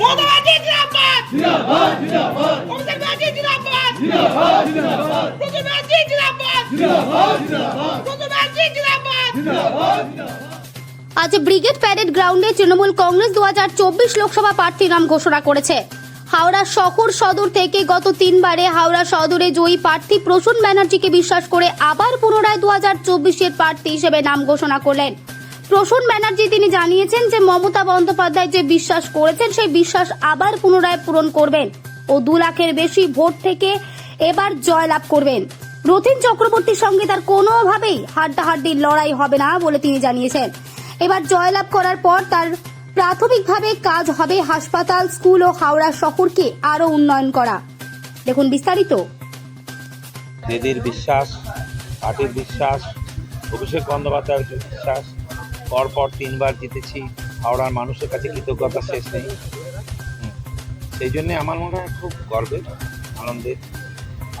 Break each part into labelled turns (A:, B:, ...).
A: মমতা ব্যানার্জি জিন্দাবাদ!
B: জিন্দাবাদ জিন্দাবাদ!
A: মমতা ব্যানার্জি জিন্দাবাদ!
B: জিন্দাবাদ জিন্দাবাদ!
A: মমতা ব্যানার্জি জিন্দাবাদ!
B: জিন্দাবাদ জিন্দাবাদ!
A: মমতা ব্যানার্জি জিন্দাবাদ!
B: জিন্দাবাদ জিন্দাবাদ!
C: আজ ব্রিগেড প্যারেড গ্রাউন্ডে তৃণমূল কংগ্রেস দু হাজার চব্বিশ লোকসভা প্রার্থীর নাম ঘোষণা করেছে। হাওড়া শহর সদর থেকে গত তিনবারে হাওড়া সদরে জয়ী প্রার্থী প্রসূন ব্যানার্জিকে বিশ্বাস করে আবার পুনরায় দু হাজার চব্বিশের প্রার্থী হিসেবে নাম ঘোষণা করলেন। প্রসূন ব্যানার্জি তিনি জানিয়েছেন যে মমতা বন্দ্যোপাধ্যায় যে বিশ্বাস করেছেন, সেই বিশ্বাস আবার পুনরায় পূরণ করবেন ও দু লাখের বেশি ভোট থেকে এবার জয়লাভ করবেন। রথিন চক্রবর্তীর সঙ্গে তার কোনোভাবেই হাড্ডাহাড্ডির লড়াই হবে না বলে তিনি জানিয়েছেন। এবার জয়লাভ করার পর তার প্রাথমিকভাবে কাজ হবে হাসপাতাল, স্কুল ও হাওড়া শহরকে আরও উন্নয়ন করা। দেখুন বিস্তারিত।
D: দিদির বিশ্বাস, পার্টির বিশ্বাস, অভিষেক বন্দ্যোপাধ্যায়ের বিশ্বাস পরপর তিনবার জিতেছি, হাওড়ার মানুষের কাছে কৃতজ্ঞতা শেষ নেই। সেই জন্যে আমার মনে হয় খুব গর্বের, আনন্দের।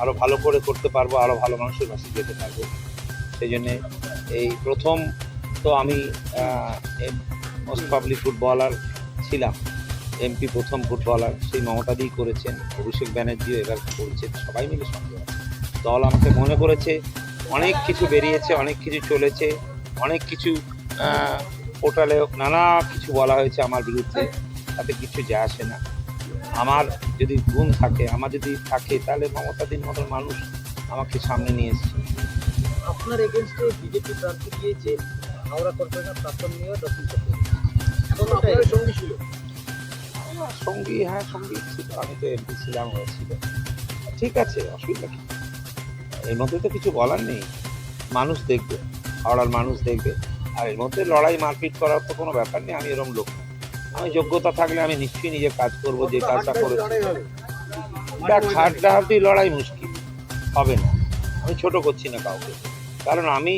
D: আরও ভালো করে করতে পারব আরও ভালো মানুষের কাছে যেতে পারব। সেই জন্যে এই প্রথম তো আমি মোস্ট পাবলিক ফুটবলার ছিলাম। এমপি প্রথম ফুটবলার সেই মমতাদিই করেছেন, অভিষেক ব্যানার্জিও এবার করেছেন, সবাই মিলে সঙ্গে দল আমাকে মনে করেছে, অনেক কিছু বেরিয়েছে, অনেক কিছু চলেছে, অনেক কিছু পোর্টালে নানা কিছু বলা হয়েছে আমার বিরুদ্ধে। তাতে কিছু যায় আসে না। আমার যদি গুণ থাকে আমার যদি থাকে তাহলে মমতাদির মতন মানুষ আমাকে সামনে নিয়ে এসেছে।
E: আপনার এগেনস্টে বিজেপি প্রার্থী দিয়েছে হাওড়া কর্পোরেশন প্রাক্তন মেয়র রতন চক্রবর্তী সঙ্গী ছিল?
D: আমার সঙ্গী হ্যাঁ সঙ্গী ছিল। আমি তো এমপি ছিলাম হয়েছিল ঠিক আছে অসুবিধা কি? এর মধ্যে তো কিছু বলার নেই। মানুষ দেখবে হাওড়ার মানুষ দেখবে। আর এর মধ্যে লড়াই মারপিট করার তো কোনো ব্যাপার নেই আমি এরকম লোক আমি যোগ্যতা থাকলে আমি নিশ্চয়ই নিজে কাজ করব যে কাজটা করে দেখ হাড্ডাহাড্ডি লড়াই মুশকিল হবে না। আমি ছোট করছি না কাউকে। কারণ আমি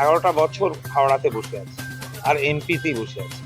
D: এগারোটা বছর হাওড়াতে বসে আছি আর এমপিতেই বসে আছি।